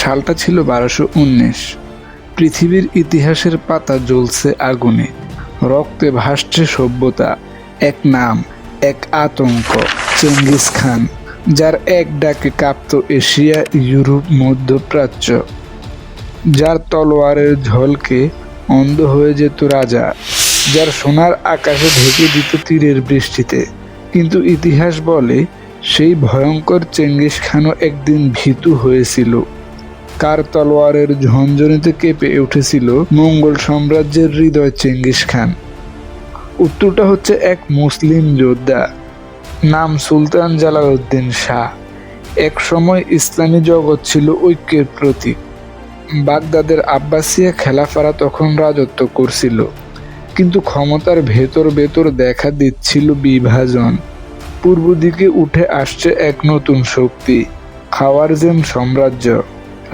সালটা ছিল বারোশো উনিশ। পৃথিবীর ইতিহাসের পাতা জ্বলছে আগুনে। রক্তে ভাসছে সভ্যতা, এক নাম, এক আতঙ্ক, চেঙ্গিস খান, যার এক ডাকে কাঁপত এশিয়া, ইউরোপ, মধ্যপ্রাচ্য। যার তলোয়ারের ঝলকে অন্ধ হয়ে যেত রাজা, যার সোনার আকাশে ঢেকে দিত তীরের বৃষ্টিতে। কিন্তু ইতিহাস বলে, সেই ভয়ঙ্কর চেঙ্গিস খানও একদিন ভীতু হয়েছিল। কার তলোয়ারের ঝনঝনিতে কেঁপে উঠেছিল মঙ্গল সাম্রাজ্যের হৃদয় চেঙ্গিস খান। উত্তরটা হচ্ছে এক মুসলিম যোদ্ধা, নাম সুলতান জালালউদ্দিন শাহ। এক সময় ইসলামী জগৎ ছিল ঐক্যের প্রতীক। বাগদাদের আব্বাসিয়া খেলাফারা তখন রাজত্ব করছিল, কিন্তু ক্ষমতার ভেতর ভেতর দেখা দিচ্ছিল বিভাজন। পূর্ব দিকে উঠে আসছে এক নতুন শক্তি খাওয়ারজেম সাম্রাজ্য।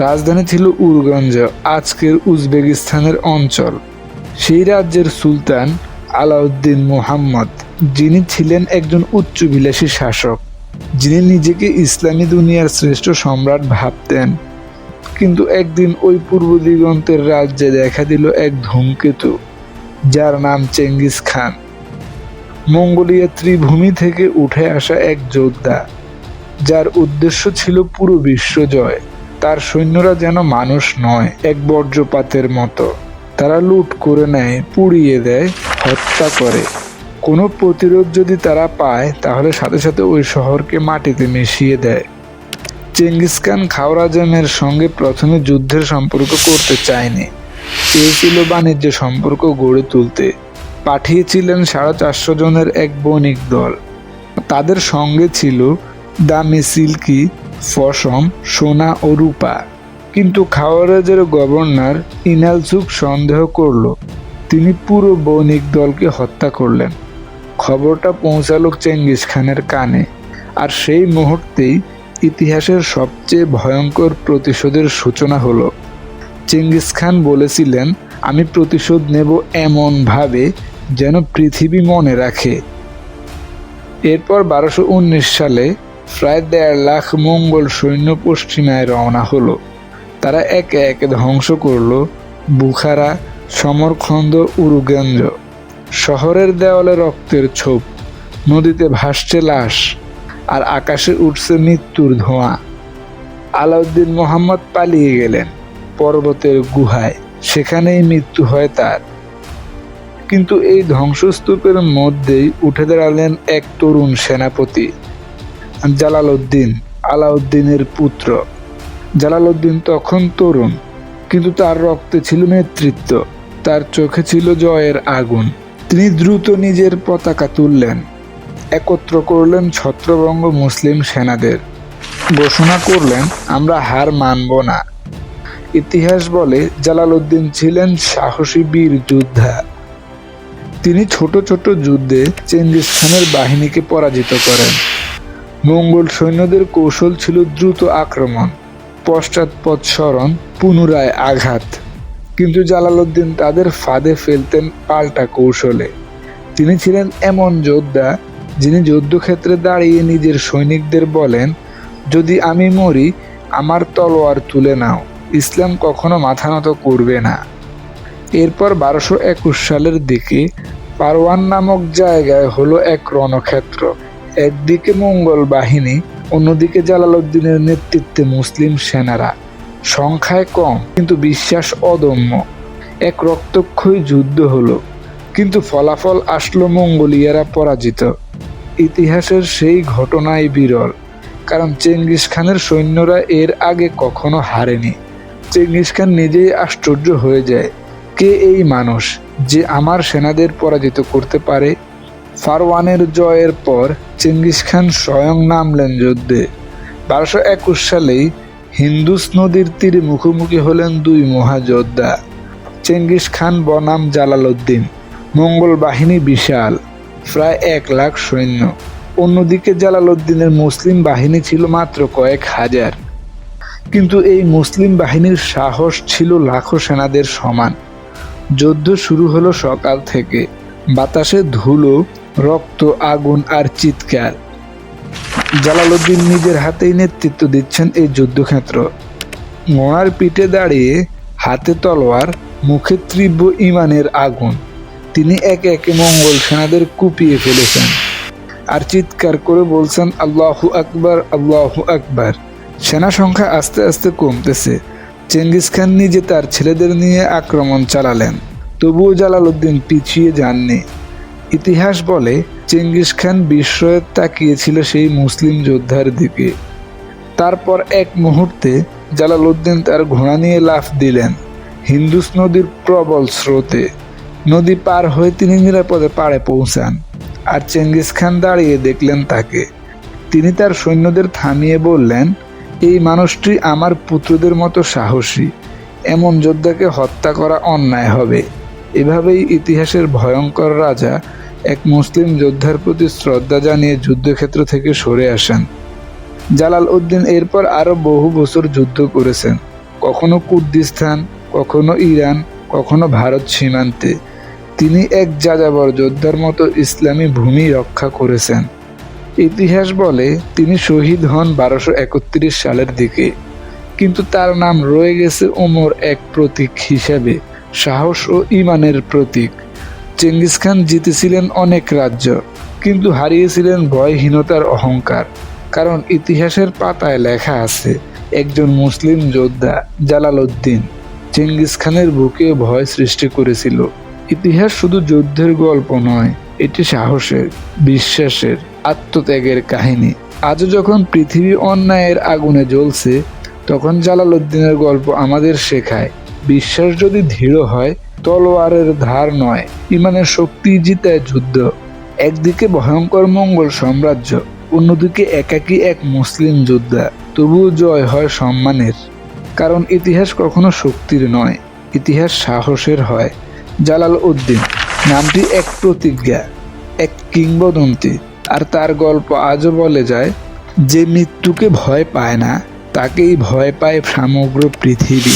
রাজধানী ছিল উরগঞ্জ আজকের উজবেকিস্তানের অঞ্চল। সেই রাজ্যের সুলতান আলাউদ্দিন মুহাম্মদ, যিনি ছিলেন একজন উচ্চবিলাসী শাসক, যিনি নিজেকে ইসলামী দুনিয়ার শ্রেষ্ঠ সম্রাট ভাবতেন। কিন্তু একদিন ওই পূর্ব দিগন্তের রাজ্যে দেখা দিল এক ধূমকেতু, যার নাম চেঙ্গিস খান। মঙ্গোলিয়া ত্রিভূমি থেকে উঠে আসা এক যোদ্ধা, যার উদ্দেশ্য ছিল পুরো বিশ্ব জয়। তার সৈন্যরা যেন মানুষ নয়, এক বর্জ্যপাতের মতো। তারা লুট করে নেয়, পুড়িয়ে দেয়, হত্যা করে। কোনো প্রতিরোধ যদি তারা পায়, তাহলে সাথে সাথে ওই শহরকে মাটিতে মিশিয়ে দেয়। চেঙ্গিস খান খাওরাজামের সঙ্গে প্রথমে যুদ্ধের সম্পর্ক করতে চায়নি। চেয়েছিল বাণিজ্য সম্পর্ক গড়ে তুলতে। পাঠিয়েছিলেন সাড়ে চারশো জনের এক বণিক দল। তাদের সঙ্গে ছিল দামি সিল্কি ফসম, সোনা ও রূপা। কিন্তু খাওয়ারাজের গভর্নর ইনালসুক সন্দেহ করল। তিনি পুরো বণিক দলকে হত্যা করলেন। খবরটা পৌঁছালো চেঙ্গিস খানের কানে। আর সেই মুহূর্তেই ইতিহাসের সবচেয়ে ভয়ঙ্কর প্রতিশোধের সূচনা হলো। চেঙ্গিস খান বলেছিলেন, আমি প্রতিশোধ নেব এমনভাবে যেন পৃথিবী মনে রাখে। এরপর বারোশো সালে প্রায় দেড় লাখ মঙ্গল সৈন্য পশ্চিমায় রওনা হলো। তারা একে একে ধ্বংস করল বুখারা, সমরখন্দ, উরুগঞ্জ। শহরের দেওয়ালে রক্তের ছোপ, নদীতে ভাসছে লাশ, আর আকাশে উঠছে মৃত্যুর ধোঁয়া। আলাউদ্দিন মোহাম্মদ পালিয়ে গেলেন পর্বতের গুহায়, সেখানেই মৃত্যু হয় তার। কিন্তু এই ধ্বংসস্তূপের মধ্যেই উঠে দাঁড়ালেন এক তরুণ সেনাপতি। জালালউদ্দিন আলাউদ্দিনের পুত্র। জালালউদ্দিন তখন তরুণ, কিন্তু তার রক্তে ছিল নেতৃত্ব, তার চোখে ছিল জয়ের আগুন। তিনি দ্রুত নিজের পতাকা তুললেন, একত্র করলেন ছত্রবঙ্গ মুসলিম সেনাদের। ঘোষণা করলেন, আমরা হার মানব না। ইতিহাস বলে, জালালউদ্দিন ছিলেন সাহসী বীর যোদ্ধা। তিনি ছোট ছোট যুদ্ধে চেঙ্গিস খানের বাহিনীকে পরাজিত করেন। মঙ্গল সৈন্যদের কৌশল ছিল দ্রুত আক্রমণ, পশ্চাৎপদ স্মরণ, পুনরায় আঘাত। কিন্তু জালালউদ্দিন তাদের ফাঁদে ফেলতেন পাল্টা কৌশলে। তিনি ছিলেন এমন যোদ্ধা, যিনি যুদ্ধক্ষেত্রে দাঁড়িয়ে নিজের সৈনিকদের বলেন, যদি আমি মরি, আমার তলোয়ার তুলে নাও, ইসলাম কখনো মাথা নত করবে না। এরপর বারোশো একুশ সালের দিকে পারওয়ান নামক জায়গায় হলো এক রণক্ষেত্র। একদিকে মঙ্গল বাহিনী, অন্যদিকে জালালউদ্দিনের নেতৃত্বে মুসলিম সেনারা। সংখ্যায় কম, কিন্তু বিশ্বাস অদম্য। এক রক্তক্ষয়ী যুদ্ধ হলো, কিন্তু ফলাফল আসলো মঙ্গোলিয়ারা পরাজিত। ইতিহাসের সেই ঘটনাই বিরল, কারণ চেঙ্গিস খানের সৈন্যরা এর আগে কখনো হারেনি। চেঙ্গিস খান নিজেই আশ্চর্য হয়ে যায়, কে এই মানুষ যে আমার সেনাদের পরাজিত করতে পারে ফারওয়ানের জয়ের পর চেঙ্গিস খান স্বয়ং নামলেন যুদ্ধে। বারোশো একুশ সালেই হিন্দুস নদীর তীরে মুখোমুখি হলেন দুই মহাযোদ্ধা। চেঙ্গিস খান বনাম জালালউদ্দিন। মঙ্গল বাহিনী বিশাল, প্রায় এক লাখ সৈন্য। অন্যদিকে জালালউদ্দিনের মুসলিম বাহিনী ছিল মাত্র কয়েক হাজার। কিন্তু এই মুসলিম বাহিনীর সাহস ছিল লাখো সেনাদের সমান। যুদ্ধ শুরু হলো সকাল থেকে। বাতাসে ধুলো রক্ত, আগুন আর চিৎকার। জালালউদ্দিন নিজের হাতেই নেতৃত্ব দিচ্ছেন এই যুদ্ধক্ষেত্র। ঘোড়ার পিঠে দাঁড়িয়ে হাতে তলোয়ার, মুখে তীব্র ইমানের আগুন। তিনি একে একে মঙ্গল সেনাদের কুপিয়ে ফেলেছেন। আর চিৎকার করে বলছেন, আল্লাহু আকবার আল্লাহু আকবার। সেনা সংখ্যা আস্তে আস্তে কমতেছে। চেঙ্গিস খান নিজে তার ছেলেদের নিয়ে আক্রমণ চালালেন। তবুও জালালউদ্দিন পিছিয়ে যাননি। ইতিহাস বলে, চেঙ্গিস খান বিস্ময়ে তাকিয়েছিল সেই মুসলিম যোদ্ধার দিকে। তারপর এক মুহূর্তে জালালউদ্দিন তার ঘোড়া নিয়ে লাফ দিলেন, হিন্দুস নদীর প্রবল স্রোতে। নদী পার হয়ে তিনি নিরাপদে পাড়ে পৌঁছান আর চেঙ্গিস খান দাঁড়িয়ে দেখলেন তাকে। তিনি তার সৈন্যদের থামিয়ে বললেন, এই মানুষটি আমার পুত্রদের মতো সাহসী, এমন যোদ্ধাকে হত্যা করা অন্যায় হবে। এভাবেই ইতিহাসের ভয়ঙ্কর রাজা এক মুসলিম যোদ্ধার প্রতি শ্রদ্ধা জানিয়ে যুদ্ধক্ষেত্র থেকে সরে আসেন। জালাল উদ্দিন এরপর আরও বহু বছর যুদ্ধ করেছেন। কখনো কুর্দিস্তান, কখনো ইরান, কখনো ভারত সীমান্তে। তিনি এক যাযাবর যোদ্ধার মতো ইসলামী ভূমি রক্ষা করেছেন। ইতিহাস বলে তিনি শহীদ হন বারোশো একত্রিশ সালের দিকে। কিন্তু তার নাম রয়ে গেছে ওমর এক প্রতীক হিসেবে। সাহস ও ইমানের প্রতীক। চেঙ্গিস খান জিতেছিলেন অনেক রাজ্য, কিন্তু হারিয়েছিলেন ভয়হীনতার অহংকার, কারণ ইতিহাসের পাতায় লেখা আছে, একজন মুসলিম যোদ্ধা জালালউদ্দিন চেঙ্গিস খানের বুকে ভয় সৃষ্টি করেছিল। ইতিহাস শুধু যুদ্ধের গল্প নয়, এটি সাহসের, বিশ্বাসের, আত্মত্যাগের কাহিনী। আজও যখন পৃথিবী অন্যায়ের আগুনে জ্বলছে, তখন জালালউদ্দিনের গল্প আমাদের শেখায় বিশ্বাস যদি দৃঢ় হয়, তলোয়ারের ধার নয়, ইমানের শক্তি জিতায় যুদ্ধ। একদিকে ভয়ঙ্কর মঙ্গল সাম্রাজ্য, অন্যদিকে একাকী এক মুসলিম যোদ্ধা। তবুও জয় হয় সম্মানের, কারণ ইতিহাস কখনো শক্তির নয়, ইতিহাস সাহসের হয়। জালাল উদ্দিন, নামটি এক প্রতিজ্ঞা, এক কিংবদন্তি, আর তার গল্প আজও বলে যায়, যে মৃত্যুকে ভয় পায় না, তাকেই ভয় পায় সমগ্র পৃথিবী।